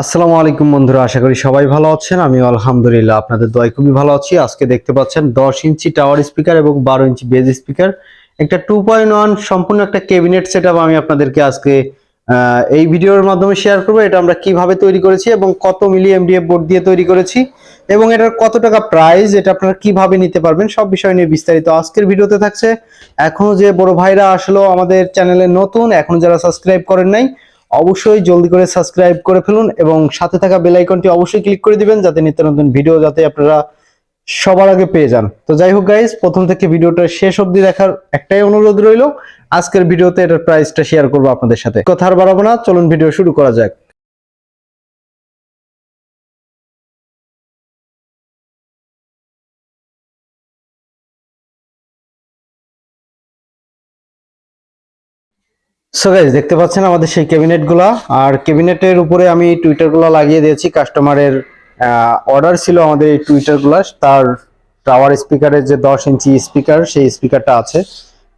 আসসালামু আলাইকুম বন্ধুরা, আশা করি সবাই ভালো আছেন। আমি আলহামদুলিল্লাহ আপনাদের দয় খুবই ভালো আছি। আজকে দেখতে পাচ্ছেন দশ ইঞ্চি টাওয়ার স্পিকার এবং বারো ইঞ্চি বেজ স্পিকার একটা টু পয়েন্ট ওয়ান সম্পূর্ণ একটা ক্যাবিনেট সেট আমি আপনাদেরকে আজকে এই ভিডিওর মাধ্যমে শেয়ার করব। এটা আমরা কীভাবে তৈরি করেছি এবং কত মিলি এমডিএফ বোর্ড দিয়ে তৈরি করেছি এবং এটার কত টাকা প্রাইস এটা আপনারা কীভাবে নিতে পারবেন, সব বিষয় নিয়ে বিস্তারিত আজকের ভিডিওতে থাকছে। এখনও যে বড় ভাইরা আসলো আমাদের চ্যানেলে নতুন, এখন যারা সাবস্ক্রাইব করেন নাই অবশ্যই জলদি করে সাবস্ক্রাইব করে ফেলুন এবং সাথে থাকা বেল আইকনটি অবশ্যই ক্লিক করে দিবেন যাতে নিত্য নতুন ভিডিও যাতে আপনারা সবার আগে পেয়ে যান। তো যাই হোক গাইজ প্রথম থেকে ভিডিওটা শেষ অবধি দেখার একটাই অনুরোধ রইল। আজকের ভিডিওতে এটার প্রাইসটা শেয়ার করব আপনাদের সাথে। কথা আর বাড়াবো না, চলুন ভিডিও শুরু করা যাক। সো গাইজ দেখতে পাচ্ছেন আমাদের সেই ক্যাবিনেটগুলা আর ক্যাবিনেটের উপরে আমি টুইটারগুলা লাগিয়ে দিয়েছি। কাস্টমারের অর্ডার ছিল আমাদের এই টুইটারগুলা তার টাওয়ার স্পিকারের যে দশ ইঞ্চি স্পিকার সেই স্পিকারটা আছে।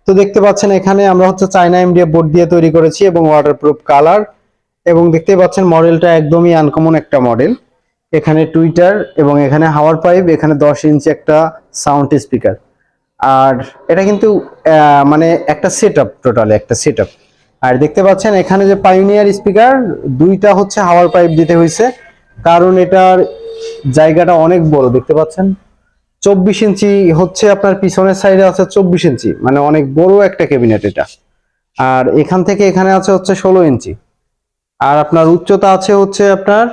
তো দেখতে পাচ্ছেন এখানে আমরা হচ্ছে চাইনা এমডিএফ বোর্ড দিয়ে তৈরি করেছি এবং ওয়াটারপ্রুফ কালার এবং দেখতে পাচ্ছেন মডেলটা একদমই আনকমন একটা মডেল এখানে টুইটার এবং এখানে হাওয়ার পাইপ এখানে দশ ইঞ্চি একটা সাউন্ড স্পিকার আর এটা কিন্তু মানে একটা সেট টোটালি একটা সেট আর দেখতে পাচ্ছেন, এখানে যে পাইনিয়ার স্পিকার দুইটা হচ্ছে হাওয়ার পাইপ দিতে হয়েছে কারণ এটার জায়গাটা অনেক বড়, দেখতে পাচ্ছেন? চব্বিশ ইঞ্চি হচ্ছে আপনার, পিছনের সাইডে আছে চব্বিশ ইঞ্চি মানে অনেক বড় একটা ক্যাবিনেট এটা। আর এখান থেকে এখানে আছে হচ্ছে ষোলো ইঞ্চি। আর আপনার উচ্চতা আছে হচ্ছে আপনার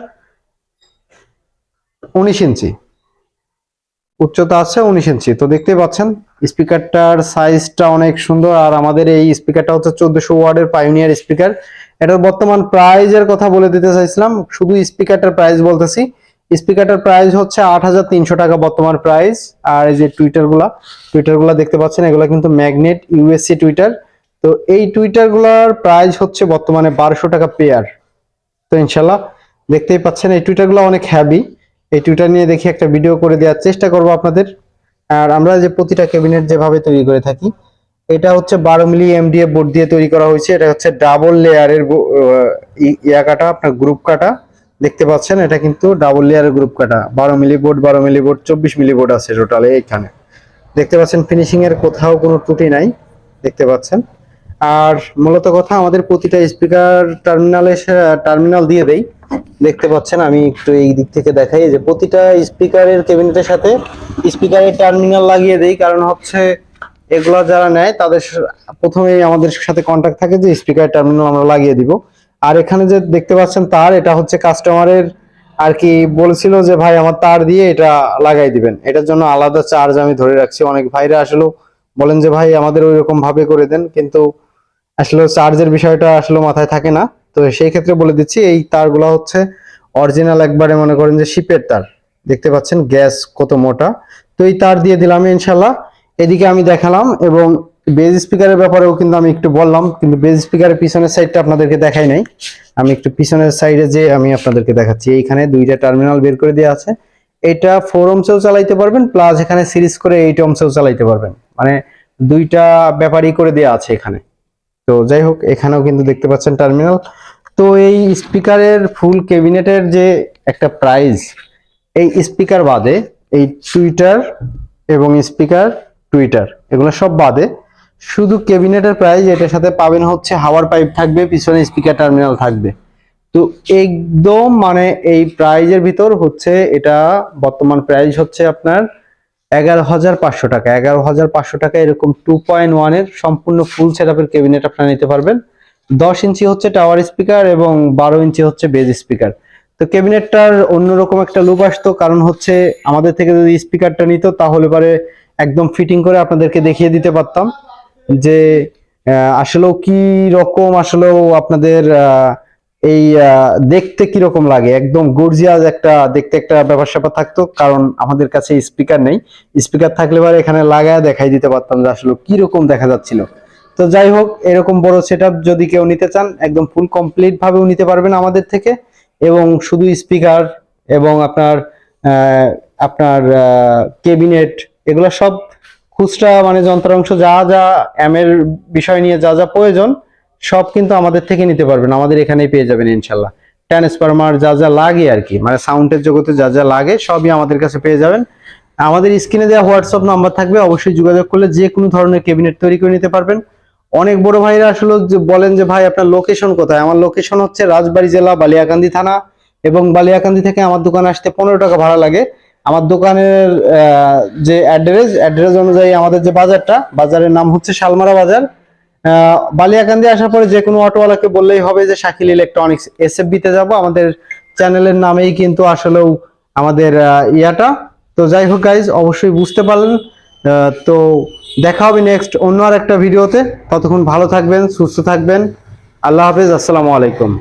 উনিশ ইঞ্চি। উচ্চতা আছে উনিশ ইঞ্চি। তো দেখতে পাচ্ছেন, স্পিকারটার সাইজটা অনেক সুন্দর, আর আমাদের এই স্পিকারটা হচ্ছে চোদ্দশো ওয়ার্ডের পাইনিয়ার স্পিকার এটার বর্তমান প্রাইজের কথা বলে দিতে চাইছিলাম, শুধু স্পিকারটার প্রাইস বলতেছি। স্পিকারটার প্রাইস হচ্ছে আট হাজার তিনশো টাকা বর্তমান প্রাইস আর এই যে টুইটারগুলা টুইটারগুলা দেখতে পাচ্ছেন, এগুলা কিন্তু ম্যাগনেট ইউএসসি টুইটার। তো এই টুইটারগুলার প্রাইস হচ্ছে বর্তমানে বারোশো টাকা পেয়ার তো ইনশাল্লাহ দেখতেই পাচ্ছেন, এই টুইটারগুলো অনেক হ্যাভি এই টুইটার নিয়ে দেখি একটা ভিডিও করে দেওয়ার চেষ্টা করব আপনাদের। আর আমরা যে প্রতিটা ক্যাবিনেট যেভাবে তৈরি করে থাকি, এটা হচ্ছে বারো মিলি এমডিএফ বোর্ড দিয়ে তৈরি করা হয়েছে। এটা হচ্ছে ডাবল লেয়ারের ইয়া কাটা, আপনার গ্রুপ কাটা। দেখতে পাচ্ছেন, এটা কিন্তু ডাবল লেয়ারের গ্রুপ কাটা। বারো মিলি বোর্ড বারো মিলি বোর্ড চব্বিশ মিলি বোর্ড আছে টোটালে এইখানে দেখতে পাচ্ছেন ফিনিশিং এর কোথাও কোনো ত্রুটি নাই। দেখতে পাচ্ছেন। আর মূলত কথা, আমাদের প্রতিটা স্পিকার টার্মিনালে টার্মিনাল দিয়ে দেই। দেখতে পাচ্ছেন, আমি একটু এই দিক থেকে দেখাই যে প্রতিটা স্পিকারের ক্যাবিনেটের সাথে স্পিকারের টার্মিনাল লাগিয়ে দেই, কারণ হচ্ছে এগুলো যারা নেয়, তাদের প্রথমেই আমাদের সাথে কন্ট্যাক্ট থাকে যে স্পিকার টার্মিনাল আমরা লাগিয়ে দিব। আর এখানে যে দেখতে পাচ্ছেন তার, এটা হচ্ছে কাস্টমারের আর কি বলেছিল যে, ভাই, আমার তার দিয়ে এটা লাগাই দিবেন। এটার জন্য আলাদা চার্জ আমি ধরে রাখছি। অনেক ভাইরা আসলে বলেন যে, ভাই, আমাদের ওই রকম ভাবে করে দেন। কিন্তু আসলে চার্জের বিষয়টা আসলে মাথায় থাকে না। তো সেই ক্ষেত্রে বলে দিচ্ছি, এই তারগুলো হচ্ছে অরিজিনাল একবারে মনে করেন যে শিপের তার। দেখতে পাচ্ছেন, গ্যাস কত মোটা। তো এই তার দিয়ে দিলাম ইনশাল্লাহ এদিকে আমি দেখালাম এবং বেজ স্পিকারের ব্যাপারেও কিন্তু আমি একটু বললাম, কিন্তু বেজ স্পিকারের পিছনের সাইডটা আপনাদেরকে দেখাই নাই। আমি একটু পিছনের সাইডে যে আমি আপনাদেরকে দেখাচ্ছি। এইখানে দুইটা টার্মিনাল বের করে দেওয়া আছে। এটা ফোর ওমসেও চালাইতে পারবেন প্লাস এখানে সিরিজ করে এইট ওমসেও চালাইতে পারবেন। মানে দুইটা ব্যাপারই করে দেওয়া আছে এখানে। তো যাই হোক, এখানেও কিন্তু দেখতে পাচ্ছেন টার্মিনাল তো এই স্পিকারের ফুল ক্যাবিনেটের যে একটা প্রাইস এই স্পিকার বাদে এই টুইটার এবং স্পিকার টুইটার এগুলো সব বাদে। শুধু ক্যাবিনেটের প্রাইস এটার সাথে পাবেন হচ্ছে হাওয়ার পাইপ থাকবে, পিছনে স্পিকার টার্মিনাল থাকবে। তো একদম মানে এই প্রাইজের ভিতর হচ্ছে, এটা বর্তমান প্রাইস হচ্ছে আপনার এগারো হাজার পাঁচশো টাকা। এগারো হাজার পাঁচশো টাকা এরকম টু পয়েন্ট ওয়ানের সম্পূর্ণ ফুল সেটআপের ক্যাবিনেট আপনারা নিতে পারবেন। দশ ইঞ্চি হচ্ছে টাওয়ার স্পিকার এবং বারো ইঞ্চি হচ্ছে বেজ স্পিকার তো ক্যাবিনেটটার অন্যরকম একটা লুক আসতো কারণ হচ্ছে আমাদের থেকে যদি স্পিকারটা নিত তাহলে পরে একদম ফিটিং করে আপনাদেরকে দেখিয়ে দিতে পারতাম। যে আসলেও কি রকম আসলেও আপনাদের আহ, এই দেখতে কি রকম লাগে? একদম গর্জিয়াস একটা, দেখতে একটা ব্যাপার স্যাপার থাকতো, কারণ আমাদের কাছে স্পিকার নেই। স্পিকার থাকলে পরে এখানে লাগায় দেখাই দিতে পারতাম যে আসলে কি রকম দেখা যাচ্ছিল। তো যাই হোক, এরকম বড় সেটআপ যদি কেউ নিতে চান, একদম ফুল কমপ্লিট ভাবেও নিতে পারবেন আমাদের থেকে। এবং শুধু স্পিকার এবং আপনার আপনার কেবিনেট এগুলো সব খুচরা মানে যন্ত্রাংশ, যা যা এর বিষয় নিয়ে যা যা প্রয়োজন সব কিন্তু আমাদের থেকে নিতে পারবেন, আমাদের এখানেই পেয়ে যাবেন ইনশাল্লাহ। ট্রান্সফরমার যা যা লাগে আর কি মানে সাউন্ডের জগতে যা যা লাগে সবই আমাদের কাছে পেয়ে যাবেন। আমাদের স্ক্রিনে দেওয়া হোয়াটসঅ্যাপ নাম্বার থাকবে, অবশ্যই যোগাযোগ করলে যে কোনো ধরনের ক্যাবিনেট তৈরি করে নিতে পারবেন। অনেক বড় ভাইরা আসলে বলেন যে, ভাই, আপনার লোকেশন কোথায়? আমার লোকেশন হচ্ছে রাজবাড়ী জেলা বালিয়াকান্দি থানা এবং বালিয়াকান্দি থেকে আমার দোকানে আসতে পনেরো টাকা ভাড়া লাগে। আমার দোকানের যে অ্যাড্রেস অ্যাড্রেস অনুযায়ী আমাদের যে বাজারটা, বাজারের নাম হচ্ছে শালমারা বাজার। বালিয়াকান্দি আসার পরে যে কোনো অটোওয়ালাকে বললেই হবে যে শাকিল ইলেকট্রনিক্স এসএফবি তে যাব। আমাদের চ্যানেলের নামেই কিন্তু আসলেও আমাদের ইয়াটা। তো যাই হোক গাইজ অবশ্যই বুঝতে পারলেন। তো দেখা হবে নেক্সট অন্য আর একটা ভিডিওতে। ততক্ষণ ভালো থাকবেন, সুস্থ থাকবেন। আল্লাহ হাফেজ, আসসালামু আলাইকুম।